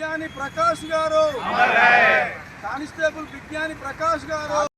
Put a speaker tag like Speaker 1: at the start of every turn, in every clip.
Speaker 1: విజ్ఞాని ప్రకాష్ గారు. కానిస్టేబుల్ విజ్ఞాని ప్రకాష్ గారు.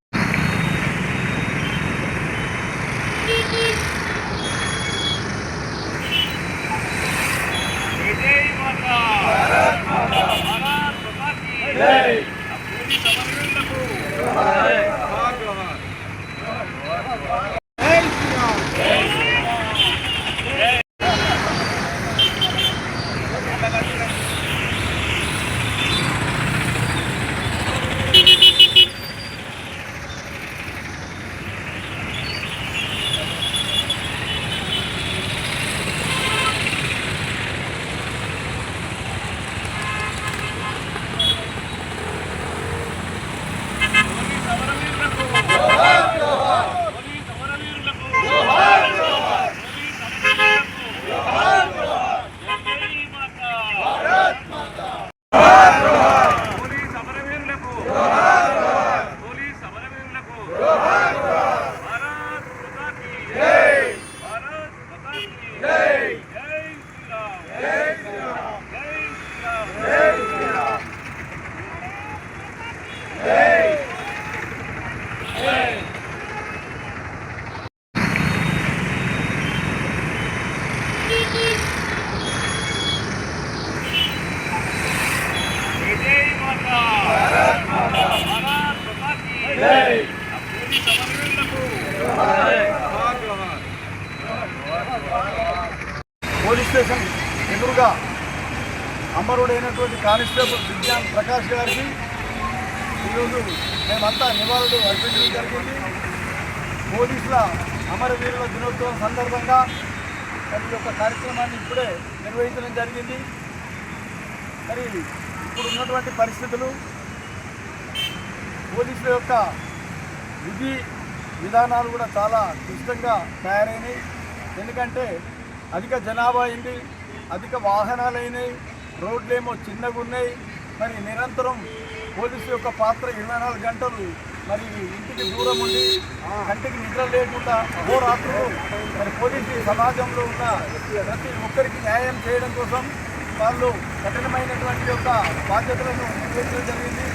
Speaker 1: స్టేషన్ ఎదురుగా అమరుడైనటువంటి కానిస్టేబుల్ విజ్ఞాన్ ప్రకాష్ గారికి ఈరోజు మేమంతా నివాళులు అర్పించడం జరిగింది. పోలీసుల అమరవీరుల దినోత్సవం సందర్భంగా మరి యొక్క కార్యక్రమాన్ని ఇప్పుడే నిర్వహించడం జరిగింది. మరి ఇప్పుడు ఉన్నటువంటి పరిస్థితులు పోలీసుల యొక్క విధి విధానాలు కూడా చాలా క్లిష్టంగా తయారైనాయి. ఎందుకంటే అధిక జనాభా అయింది అధిక వాహనాలు అయినాయి రోడ్లేమో చిన్నగా ఉన్నాయి మరి నిరంతరం పోలీసు యొక్క పాత్ర ఇరవై నాలుగు గంటలు మరి ఇంటికి దూరం ఉండి కంటికి నిద్ర లేకుండా అహోరాత్రులు మరి పోలీసు సమాజంలో ఉన్న ప్రతి ఒక్కరికి న్యాయం చేయడం కోసం వాళ్ళు కఠినమైనటువంటి యొక్క బాధ్యతలను నిర్వహించడం జరిగింది.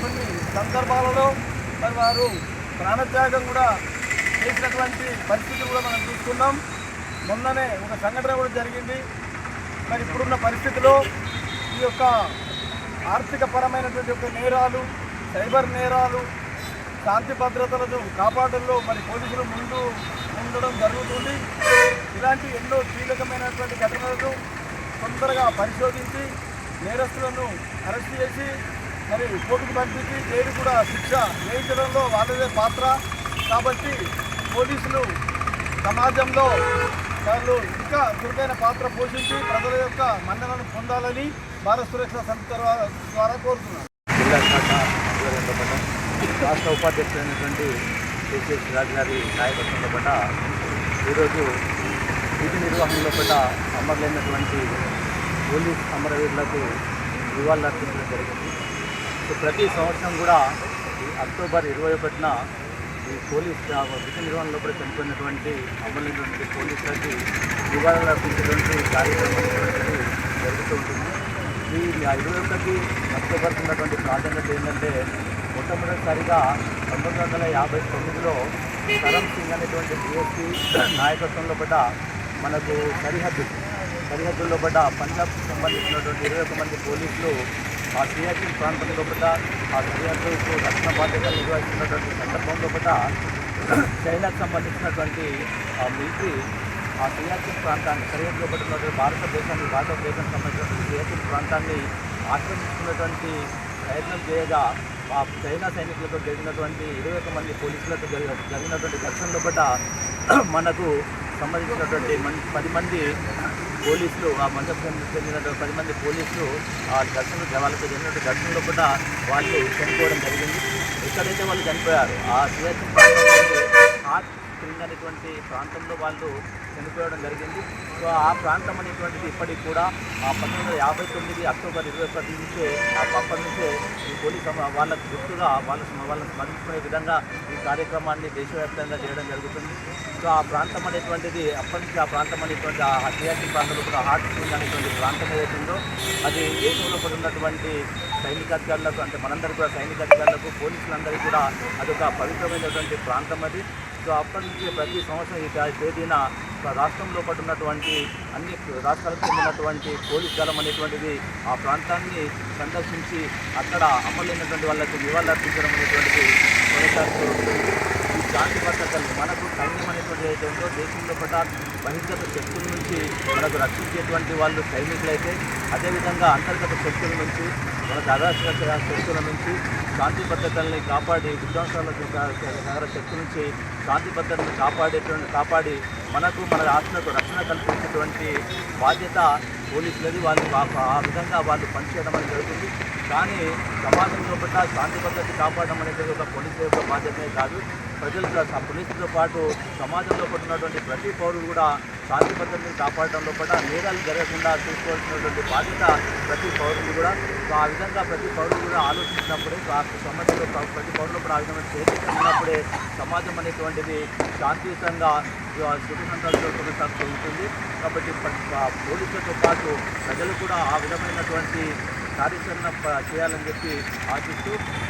Speaker 1: కొన్ని సందర్భాలలో మరి వారు ప్రాణత్యాగం కూడా చేసినటువంటి పరిస్థితి కూడా మనం చూస్తున్నాం. మొన్ననే ఒక సంఘటన కూడా జరిగింది. మరి ఇప్పుడున్న పరిస్థితిలో ఈ యొక్క ఆర్థిక పరమైనటువంటి యొక్క నేరాలు సైబర్ నేరాలు శాంతి భద్రతలను కాపాడంలో మరి పోలీసులు ముందు ఉండడం జరుగుతుంది. ఇలాంటి ఎన్నో కీలకమైనటువంటి ఘటనలను తొందరగా పరిశోధించి నేరస్తులను అరెస్ట్ చేసి మరి కోర్టుకు పంపించి జైలు కూడా శిక్ష వేయించడంలో వాళ్ళదే పాత్ర. కాబట్టి పోలీసులు సమాజంలో వాళ్ళు ఇంకా చురుకైన పాత్ర పోషించి ప్రజల యొక్క మన్నలను పొందాలని భారత సురక్ష సంస్థ ద్వారా- కోరుతున్నారు
Speaker 2: జిల్లా శాఖ రాష్ట్ర ఉపాధ్యక్షుడైనటువంటి కేసీఎస్ రాజు గారి నాయకత్వంలో పట్ల ఈరోజు విధి నిర్వహణలో పట్ల అమరులైనటువంటి పోలీస్ అమరవీరులకు నివాళులు అర్పించడం జరిగింది ప్రతి సంవత్సరం కూడా ఈ అక్టోబర్ ఇరవై ఒకటిన ఈ పోలీస్ విధి నిర్వహణలో కూడా చనిపోయినటువంటి అమరులైనటువంటి పోలీసులకి నివాళులు అర్పించేటువంటి కార్యక్రమం జరుగుతూ ఉంటుంది. ఈ ఇరవై ఒకటి నష్టపడుతున్నటువంటి ఉన్నటువంటి ప్రాధాన్యత ఏంటంటే మొట్టమొదటిసారిగా పంతొమ్మిది వందల యాభై తొమ్మిదిలో కరం సింగ్ అనేటువంటి డిఎస్పీ నాయకత్వంలో పడ్డ మనకు సరిహద్దు సరిహద్దుల్లో పడ్డ పంజాబ్కి సంబంధించినటువంటి ఇరవై ఒక మంది పోలీసులు ఆ సియాచిన్ ప్రాంతం లోపల ఆ సరిహద్దుకు రక్షణ బాధ్యతలు నిర్వహిస్తున్నటువంటి సందర్భంలో లోపల చైనాకు సంబంధించినటువంటి ఆ మిలిటరీ ఆ సియాచిన్ ప్రాంతాన్ని సరిహద్దులో పడుతున్నటువంటి భారతదేశాన్ని భారతదేశానికి సంబంధించినటువంటి సియాచిన్ ప్రాంతాన్ని ఆక్రమించుకున్నటువంటి ప్రయత్నం చేయగా ఆ చైనా సైనికులతో జరిగినటువంటి ఇరవై ఒక మంది పోలీసులతో జరిగిన జరిగినటువంటి ఘర్షణ లోపల మనకు సంబంధించినటువంటి మన్ పది మంది పోలీసులు ఆ మండపం చెందినటువంటి పది మంది పోలీసులు ఆ దర్శనం వాళ్ళతో జరిగినటువంటి ఘర్షణలో కూడా వాళ్ళు చనిపోవడం జరిగింది. ఎక్కడైతే వాళ్ళు చనిపోయారు ఆ సియాచిన్ ప్రాంతం అనేటువంటి ప్రాంతంలో వాళ్ళు చనిపోవడం జరిగింది. సో ఆ ప్రాంతం అనేటువంటిది ఇప్పటికి కూడా ఆ పంతొమ్మిది వందల యాభై తొమ్మిది అక్టోబర్ ఇరవై ఒకటి నుంచే ఆ అప్పటి నుంచే ఈ పోలీస్ వాళ్ళకు గుర్తుగా వాళ్ళ వాళ్ళని స్మరించుకునే విధంగా ఈ కార్యక్రమాన్ని దేశవ్యాప్తంగా చేయడం జరుగుతుంది. సో ఆ ప్రాంతం అనేటువంటిది అప్పటి నుంచి ఆ ప్రాంతం అనేటువంటి ఆ హత్యాకి ప్రాంతంలో కూడా హార్ట్ స్కూల్ అనేటువంటి ప్రాంతం ఏదైతుందో అది దేశంలో కూడా ఉన్నటువంటి సైనిక అధికారులకు అంటే మనందరూ కూడా సైనిక అధికారులకు పోలీసులందరికీ కూడా అదొక పవిత్రమైనటువంటి ప్రాంతం అది. సో అప్పటి నుంచి ప్రతి సంవత్సరం ఈ తేదీన రాష్ట్రంలో పాటు ఉన్నటువంటి అన్ని రాష్ట్రాలకు చెందినటువంటి పోలీస్ దళం అనేటువంటిది ఆ ప్రాంతాన్ని సందర్శించి అక్కడ అమలైనటువంటి వాళ్ళకి నివాళులర్పించడం అనేటువంటిది కొనసాగుతూ ఉంటుంది శాంతి భద్రతలు మనకు సైన్యం అనేటువంటి ఏదైతే ఉందో దేశంలో పట బహిర్గత శక్తుల నుంచి మనకు రక్షించేటువంటి వాళ్ళు సైనికులైతే అదేవిధంగా అంతర్గత శక్తుల నుంచి మన దాదాపు శక్తుల నుంచి శాంతి భద్రతల్ని కాపాడి విధ్వంసాల నగర శక్తి నుంచి శాంతి భద్రతను కాపాడేటువంటి కాపాడి మనకు మన రాష్ట్రకు రక్షణ కల్పించేటువంటి బాధ్యత పోలీసులది వాళ్ళు ఆ- ఆ విధంగా వాళ్ళు పనిచేయడం అనేది జరుగుతుంది. కానీ సమాజంలో పట్ల శాంతి భద్రత కాపాడడం అనేది ఒక పోలీసుల యొక్క బాధ్యతే కాదు. ప్రజలతో పోలీసులతో పాటు సమాజంలో పట్టున్నటువంటి ప్రతి పౌరుడు కూడా శాంతి భద్రతను కాపాడడంలో పట్ల నేరాలు జరగకుండా చూసుకోవాల్సినటువంటి బాధ్యత ప్రతి పౌరుడు కూడా. ఆ విధంగా ప్రతి పౌరుడు కూడా ఆలోచించినప్పుడే ఆ సమాజంలో ప్రతి పౌరులు కూడా ఆ విధంగా చైతన్యం ఉన్నప్పుడే సమాజం అనేటువంటిది శాంతియుతంగా శుభసంతాలు కొనసాగుతూ ఉంటుంది కాబట్టి పోలీసులతో పాటు ప్రజలు కూడా ఆ విధమైనటువంటి కార్యాచరణ చేయాలని చెప్పి ఆశిస్తూ